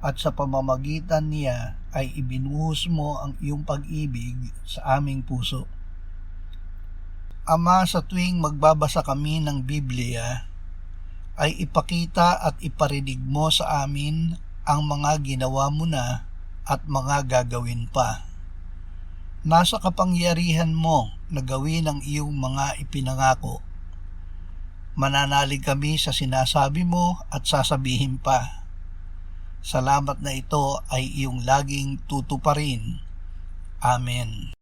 at sa pamamagitan niya ay ibinuhos mo ang iyong pag-ibig sa aming puso. Ama, sa tuwing magbabasa kami ng Biblia, ay ipakita at iparinig mo sa amin ang mga ginawa mo na at mga gagawin pa. Nasa kapangyarihan mo na gawin ang iyong mga ipinangako. Mananalig kami sa sinasabi mo at sasabihin pa. Salamat na ito ay iyong laging tutuparin. Amen.